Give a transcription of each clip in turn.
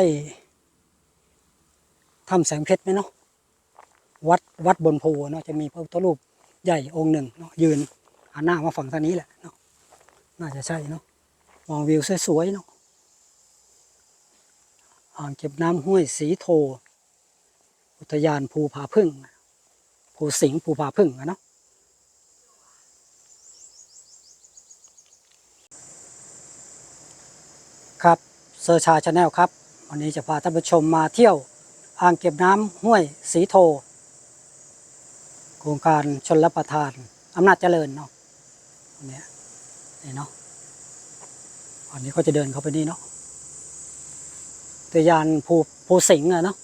ไอ้ถ้ำแสงเพชรไหมเนาะวัดวัดบนภูเนาะจะมีพระพุทธรูปใหญ่องค์หนึ่งเนาะยืนหันหน้ามาฝั่งทางนี้แหละเนาะน่าจะใช่เนาะมองวิวสวยๆเนาะอ่างเก็บน้ำห้วยสีโท อุทยานภูผาพึ่งภูสิงห์ภูผาพึ่งอะเนาะครับเซอร์ชาชาแนลครับ วันนี้จะพาท่านผู้ชมมาเที่ยวอ่างเก็บน้ำห้วยสีโท โครงการชนรับประทานอำนาจเจริญเนาะตรงนี้นี่เนาะวันนี้ก็จะเดินเข้าไปนี่เนาะอุทยานภูภูสิงห์อะเนาะ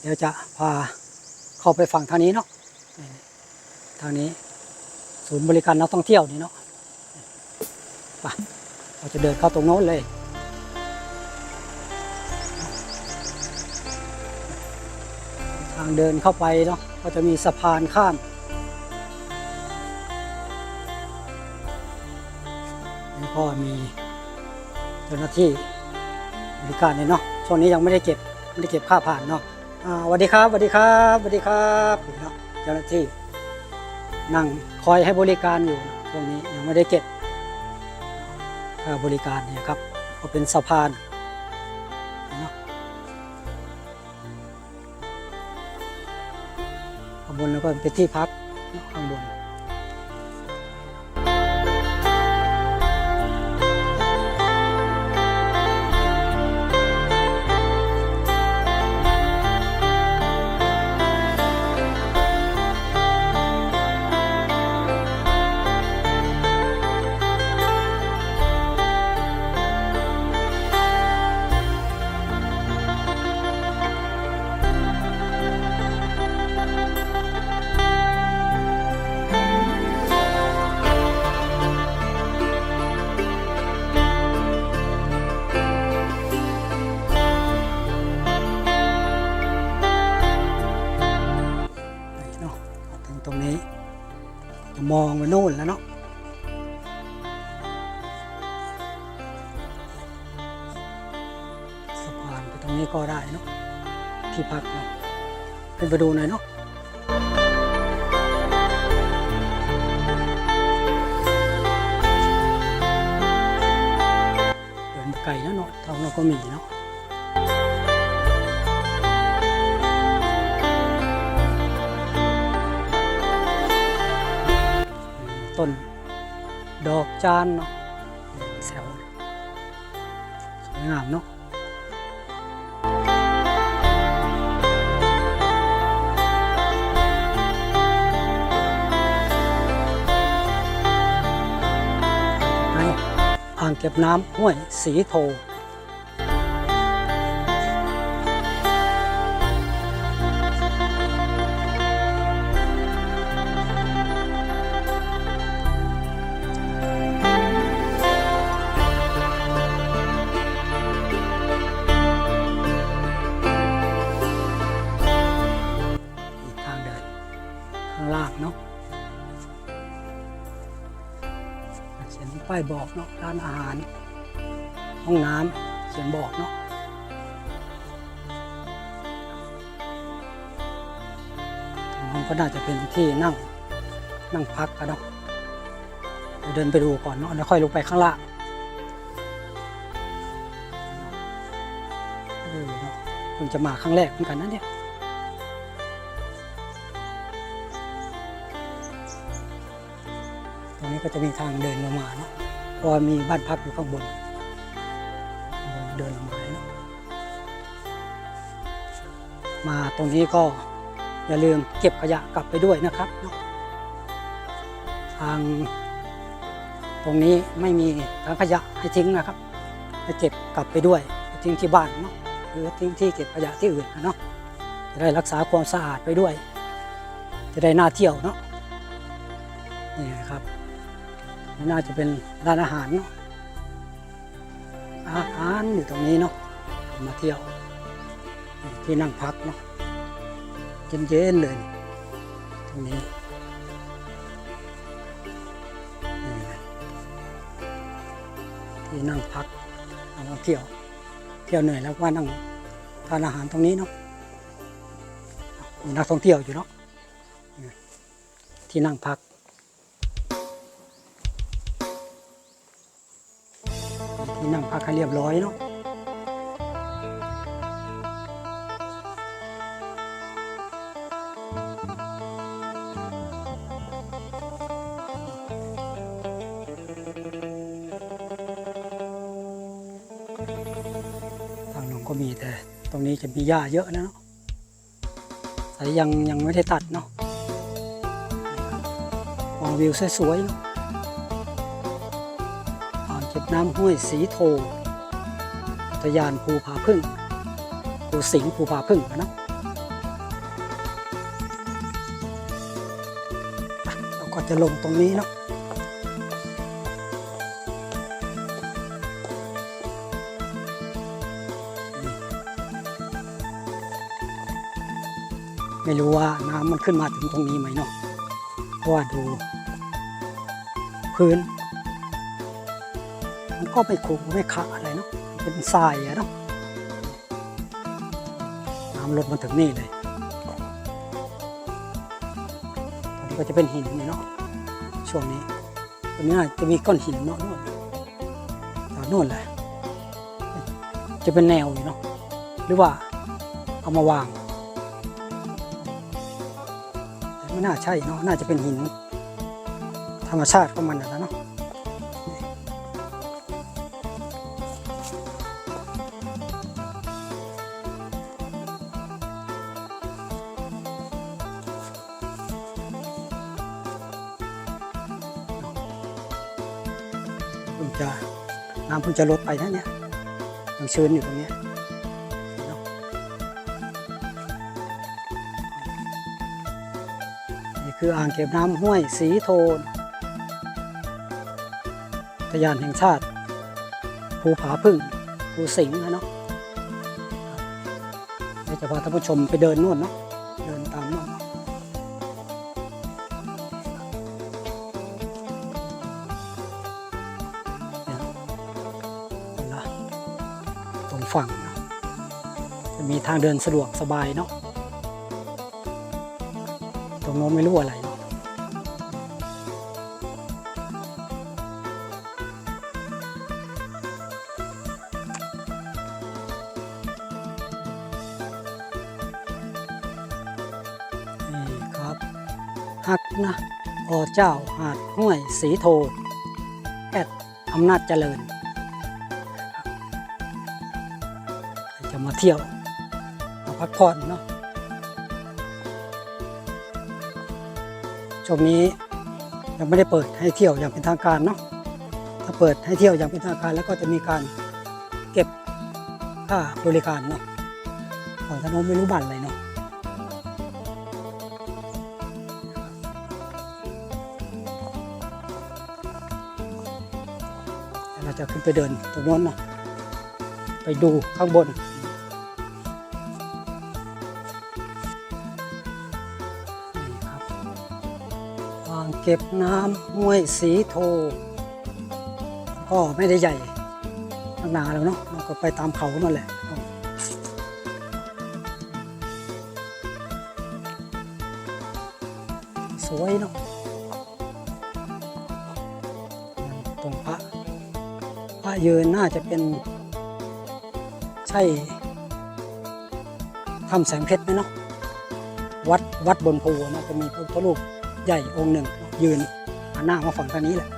เดี๋ยวจะพาเข้าไปฝั่งทางนี้เนาะทางนี้ศูนย์บริการนักท่องเที่ยวนี่เนาะไปเราจะเดินเข้าตรงโน้นเลยางเดินเข้าไปเนาะก็จะมีสะพานข้ามนี่ก็มีเจ้าหน้าที่บริการเนี่ยเนาะช่วงนี้ยังไม่ได้เก็บไม่ได้เก็บค่าผ่านเนาะสวัสดีครับสวัสดีครับสวัสดีครับเนาะเจ้าหน้าที่นั่งคอยให้บริการอยู่ช่วงนี้ยังไม่ได้เก็บค่าบริการเนี่ยครับก็เป็นสะพาน บนแล้วก็เป็นที่พักข้างบน ตรงนี้ จะมองไปโน่นแล้วเนาะสะพานไปตรงนี้ก็ได้เนาะที่พักเนาะขึ้นไปดูหน่อยเนาะเดินไกลนะเนาะทางเราก็มีเนาะ ดอกจานเนาะแซวสวยงามเนาะในอ่างเก็บน้ำห้วยสีโท บอกเนาะร้านอาหาร ห้องน้ำเขียนบอกเนาะตรงนั้นก็น่าจะเป็นที่นั่งนั่งพักกันเนาะเดินไปดูก่อนเนาะแล้วค่อยลงไปข้างล่างเออเนาะเพิ่งจะมาครั้งแรกเหมือนกันนะเนี่ยตรงนี้ก็จะมีทางเดินลงมาเนาะ พราะว่ามีบ้านพักอยู่ข้างบน เดินลงมานะมาตรงนี้ก็อย่าลืมเก็บขยะกลับไปด้วยนะครับ ทางตรงนี้ไม่มีทางขยะให้ทิ้งนะครับให้เก็บกลับไปด้วยไปทิ้งที่บ้านเนาะหรือทิ้งที่เก็บขยะที่อื่นนะเนาะจะได้รักษาความสะอาดไปด้วย จะได้น่าเที่ยวเนาะนี่นะครับ น่าจะเป็นร้านอาหารเนาะอาหารอยู่ตรงนี้เนาะมาเที่ยว ที่นั่งพักเนาะเย็นๆเลย ตรงนี้ที่นั่งพักนั่งเที่ยว เที่ยวเหนื่อยแล้วว่านั่งทานอาหารตรงนี้เนาะมีนักท่องเที่ยวอยู่เนาะที่นั่งพัก ที่นั่งพักให้เรียบร้อยเนาะทางหนองก็มีแต่ตรงนี้จะมีหญ้าเยอะนะเนาะแต่ยังยังไม่ได้ตัดเนาะมองวิวสวยๆเนาะ น้ำห้วยสีโทอุทยานภูผาพึ่งภูสิงห์ภูผาพึ่งอะเนะเราก็จะลงตรงนี้เนาะไม่รู้ว่าน้ำมันขึ้นมาถึงตรงนี้ไหมเนาะเพราะว่าดูพื้น มันก็ไม่คุไม่ขะอะไรเนาะเป็นทรายอะเนาะน้ำลดมาถึงนี่เลยตอนนี้ก็จะเป็นหินนี่เนาะช่วงนี้ตรงนี้นจะมีก้อนหินเนาะนู่นแถวนู่นแหละจะเป็นแนวอยู่เนาะหรือว่าเอามาวางไม่น่าใช่เนาะน่าจะเป็นหิน ธรรมชาติของมันนะเนาะ เพิ่งจะลดไปนะเนี่ยยังชื้นอยู่ตรงนี้นี่คืออ่างเก็บน้ำห้วยสีโทนทยานแห่งชาติ ภูผาพึ่ง ภูสิงห์นะเนาะเดี๋ยวจะพาท่านผู้ชมไปเดินนู่นเนาะางเดินสะดวกสบายเนาะตรงโน้นไม่รู้อะไรเนาะนี่ครับฮักนะอเจ้าหาดห้วยสีโทแอดอำนาจเจริญ จะมาเที่ยว พักผ่อนเนาะช่วงนี้ยังไม่ได้เปิดให้เที่ยวอย่างเป็นทางการเนาะถ้าเปิดให้เที่ยวอย่างเป็นทางการแล้วก็จะมีการเก็บค่าบริการเนาะของถนนไม่รู้บัตรอะไรเนาะเราจะขึ้นไปเดินตรงโน้นเนาะไปดูข้างบน เก็บน้ำห้วยสีโทก็ไม่ได้ใหญ่นักหนาแล้วเนาะเราก็ไปตามเขานั่นแหละสวยเนาะตรงพระพระยืนน่าจะเป็น ใช่ทำแสงเพชรไหมเนาะวัดวัดบนภูนะจะมีพระพุทธรูปใหญ่องค์หนึ่ง ยืนหันหน้ามาฝั่งทางนี้แหละ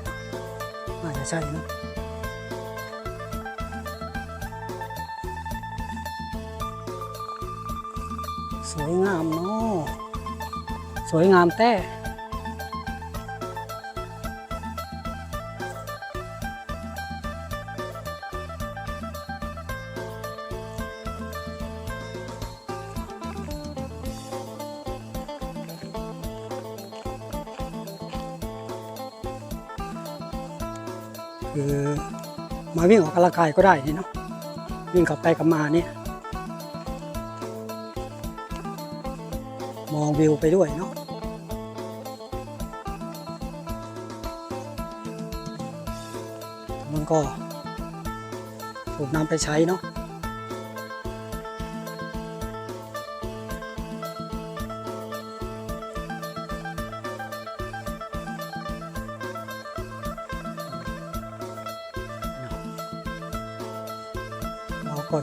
น่าจะใช่นะสวยงามเนาะสวยงามแต่ คือมาวิ่งออกกำลังกายก็ได้นี่เนาะวิ่งกลับไปกลับมาเนี่ยมองวิวไปด้วยเนาะมันก็ถูกนำไปใช้เนาะ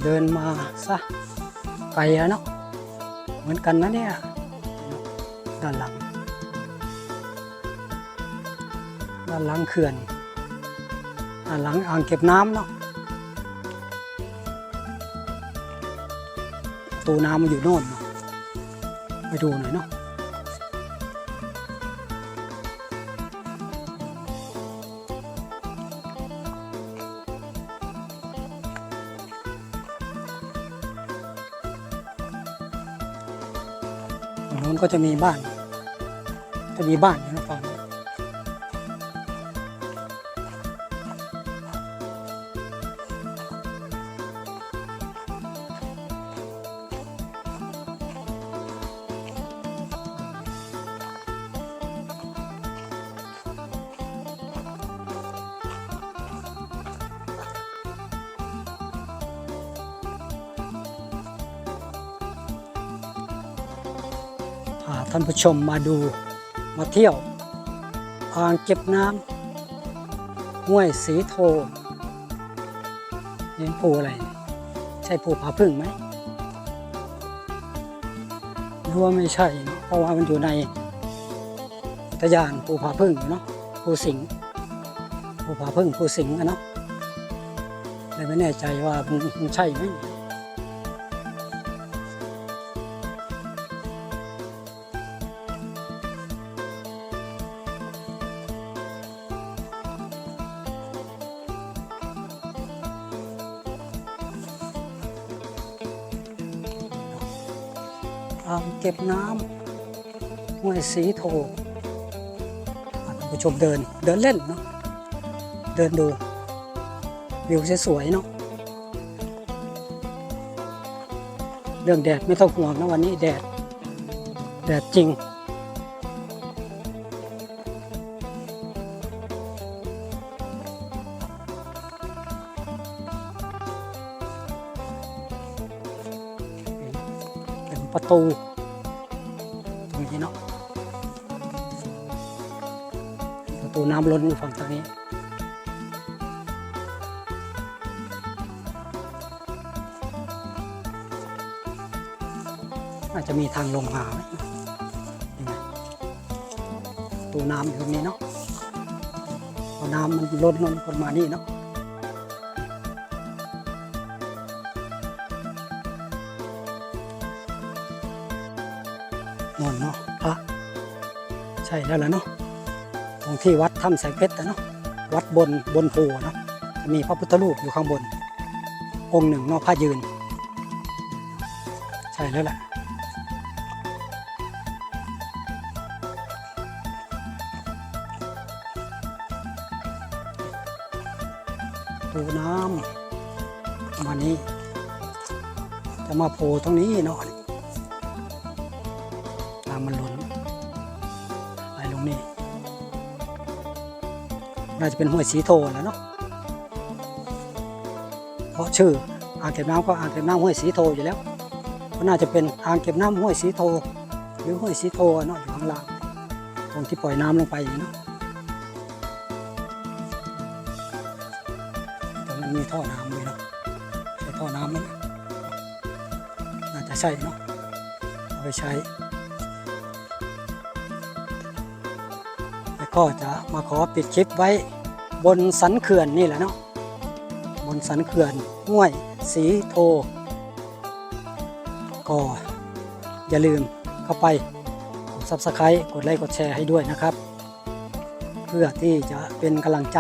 เดินมาซะไกลแล้วเนาะเหมือนกันนะเนี่ยด้านหลัง ด้านหลังเขื่อนด้านหลังอ่างเก็บน้ำเนาะตูน้ำมันอยู่โน่นเนาไปดูหน่อยเนาะ จะมีบ้าน จะมีบ้านอยู่นะฝั่ง ท่านผู้ชมมาดูมาเที่ยวอ่างเก็บน้ำห้วยสีโทเห็นปูอะไร ใช่ปูผาพึ่งไหมรู้ว่าไม่ใช่เนอะเพราะว่ามันอยู่ในอุทยานปูผาพึ่งอยู่เนาะปูสิงห์ปูผาพึ่งปูสิงห์อะเนาะเลยไม่แน่ใจว่ามันใช่ไหม อ่างเก็บน้ำห้วยสีโทท่านผู้ชมเดินเดินเล่นเนาะเดินดูวิวสวยๆเนาะเรื่องแดดไม่ต้องห่วงนะวันนี้แดด แดดจริง ปูตรงนี้เนาะประตูน้ำล้นอยู่ฝั่งทางนี้อาจจะมีทางลงมาไหมยังไงประตูน้ำอยู่ตรงนี้เนาะพอน้ำมันล้นลงคนมานี่เนาะ ใช่แล้วล่ะเนาะตรงที่วัดถ้ำแสงเพชรนะเนาะวัดบนบนภูเนาะจะมีพระพุทธรูปอยู่ข้างบน องค์หนึ่งเนาะพระยืน ใช่แล้วแหละตูน้ำประมาณนี้จะมาโผล่ตรงนี้เนาะ น่าจะเป็นห้วยสีโทแล้วเนาะเพราะชื่ออ่างเก็บน้ำก็อ่างเก็บน้ำห้วยสีโทอยู่แล้ว ก็น่าจะเป็นอ่างเก็บน้ำห้วยสีโท หรือห้วยสีโทเนาะอยู่ข้างล่างตรงที่ปล่อยน้ำลงไปอย่างนี้เนาะตรงนั้มีท่อน้ำด้วยเนาะใช่ท่อน้ำไหมน่าจะใช่เนาะเอาไปใช้ ก็จะมาขอปิดคลิปไว้บนสันเขื่อนนี่แหละเนาะบนสันเขื่อนห้วยสีโท ก็อย่าลืมเข้าไปกด Subscribe กดไลค์กดแชร์ให้ด้วยนะครับ เพื่อที่จะเป็นกำลังใจ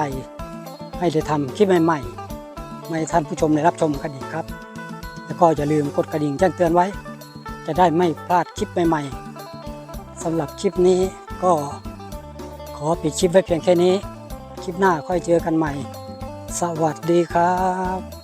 ให้ได้ทำคลิปใหม่ๆให้ท่านผู้ชมได้รับชมกันอีกครับ แล้วก็อย่าลืมกดกระดิ่งแจ้งเตือนไว้ จะได้ไม่พลาดคลิปใหม่ๆสำหรับคลิปนี้ก็ ขอปิดคลิปไว้เพียงแค่นี้ คลิปหน้าค่อยเจอกันใหม่ สวัสดีครับ